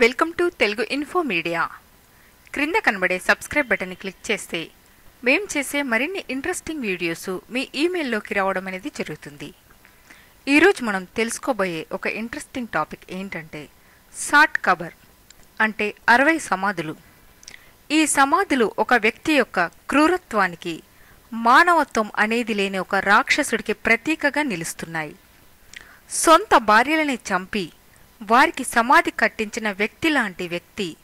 Welcome to Telugu info media. క్రింద కనబడే subscribe బటన్ని క్లిక్ చేస్తే మేం చేసే మరిన్ని ఇంట్రెస్టింగ్ వీడియోస్ మీ ఈమెయిల్లోకి రావడం అనేది జరుగుతుంది. ఈరోజు మనం తెలుసుకోబోయే ఒక ఇంట్రెస్టింగ్ టాపిక్ ఏంటంటే సాట్ కబర్ అంటే అరవై సమాధులు. ఈ సమాధులు ఒక వ్యక్తి యొక్క క్రూరత్వానికి మానవత్వం అనేది లేని ఒక రాక్షసుడికి ప్రతీకగా నిలుస్తున్నాయి. సొంత భార్యలని చంపి వారికి సమాధి కట్టించిన వ్యక్తి లాంటి వ్యక్తి.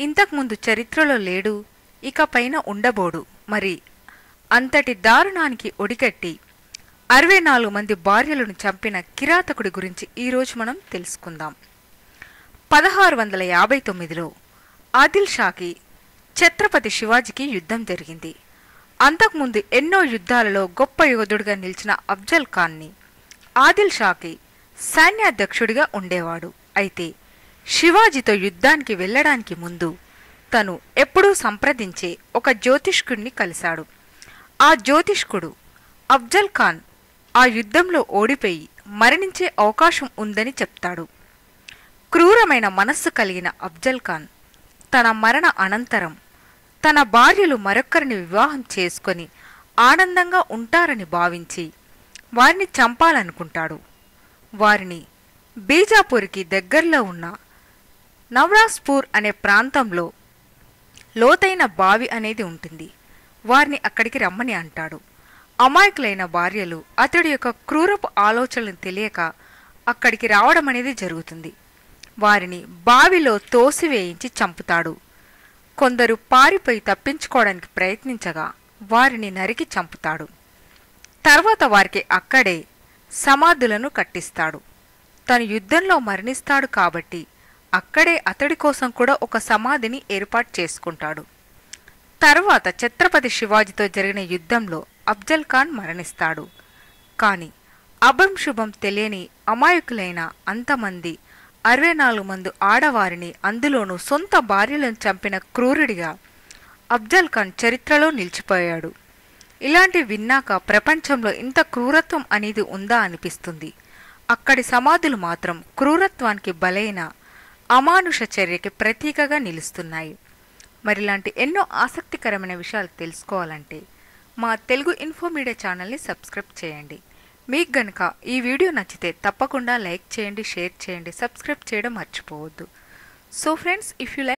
ఇంతకుముందు చరిత్రలో లేడు ఇకపైన ఉండబోడు. మరి అంతటి దారుణానికి ఒడిగట్టి అరవై నాలుగు మంది భార్యలను చంపిన కిరాతకుడి గురించి ఈరోజు మనం తెలుసుకుందాం. పదహారు వందల యాభై తొమ్మిదిలో ఆదిల్ షాకి ఛత్రపతి శివాజీకి యుద్ధం జరిగింది. అంతకుముందు ఎన్నో యుద్ధాలలో గొప్ప యోధుడిగా నిలిచిన అఫ్జల్ ఖాన్ని ఆదిల్ షాకి సైన్యాధ్యక్షుడిగా ఉండేవాడు. అయితే శివాజీతో యుద్ధానికి వెళ్ళడానికి ముందు తను ఎప్పుడూ సంప్రదించే ఒక జ్యోతిష్కుడిని కలిశాడు. ఆ జ్యోతిష్కుడు అఫ్జల్ ఖాన్ ఆ యుద్ధంలో ఓడిపోయి మరణించే అవకాశం ఉందని చెప్తాడు. క్రూరమైన మనస్సు కలిగిన అఫ్జల్ ఖాన్ తన మరణ అనంతరం తన భార్యలు మరొకరిని వివాహం చేసుకొని ఆనందంగా ఉంటారని భావించి వారిని చంపాలనుకుంటాడు. వారిని బీజాపూర్కి దగ్గరలో ఉన్న నవరాజ్పూర్ అనే ప్రాంతంలో లోతైన బావి అనేది ఉంటుంది. వారిని అక్కడికి రమ్మని అంటాడు. అమాయకులైన భార్యలు అతడి యొక్క క్రూరపు ఆలోచనలు తెలియక అక్కడికి రావడం అనేది జరుగుతుంది. వారిని బావిలో తోసివేయించి చంపుతాడు. కొందరు పారిపోయి తప్పించుకోవడానికి ప్రయత్నించగా వారిని నరికి చంపుతాడు. తర్వాత వారికి అక్కడే సమాధులను కట్టిస్తాడు. తను యుద్ధంలో మరణిస్తాడు కాబట్టి అక్కడే అతడి కోసం కూడా ఒక సమాధిని ఏర్పాటు చేసుకుంటాడు. తర్వాత ఛత్రపతి శివాజీతో జరిగిన యుద్ధంలో అఫ్జల్ ఖాన్ మరణిస్తాడు. కాని అభం శుభం తెలియని అమాయకులైన అంతమంది అరవై నాలుగు మంది ఆడవారిని అందులోనూ సొంత భార్యలను చంపిన క్రూరుడిగా అఫ్జల్ ఖాన్ చరిత్రలో నిలిచిపోయాడు. ఇలాంటి విన్నాక ప్రపంచంలో ఇంత క్రూరత్వం అనేది ఉందా అనిపిస్తుంది. అక్కడి సమాధులు మాత్రం క్రూరత్వానికి బలైన అమానుష చర్యకి ప్రతీకగా నిలుస్తున్నాయి. మరిలాంటి ఎన్నో ఆసక్తికరమైన విషయాలు తెలుసుకోవాలంటే మా తెలుగు ఇన్ఫోమీడియా ఛానల్ని సబ్స్క్రైబ్ చేయండి. మీకు గనక ఈ వీడియో నచ్చితే తప్పకుండా లైక్ చేయండి షేర్ చేయండి సబ్స్క్రైబ్ చేయడం మర్చిపోవద్దు. So friends if you like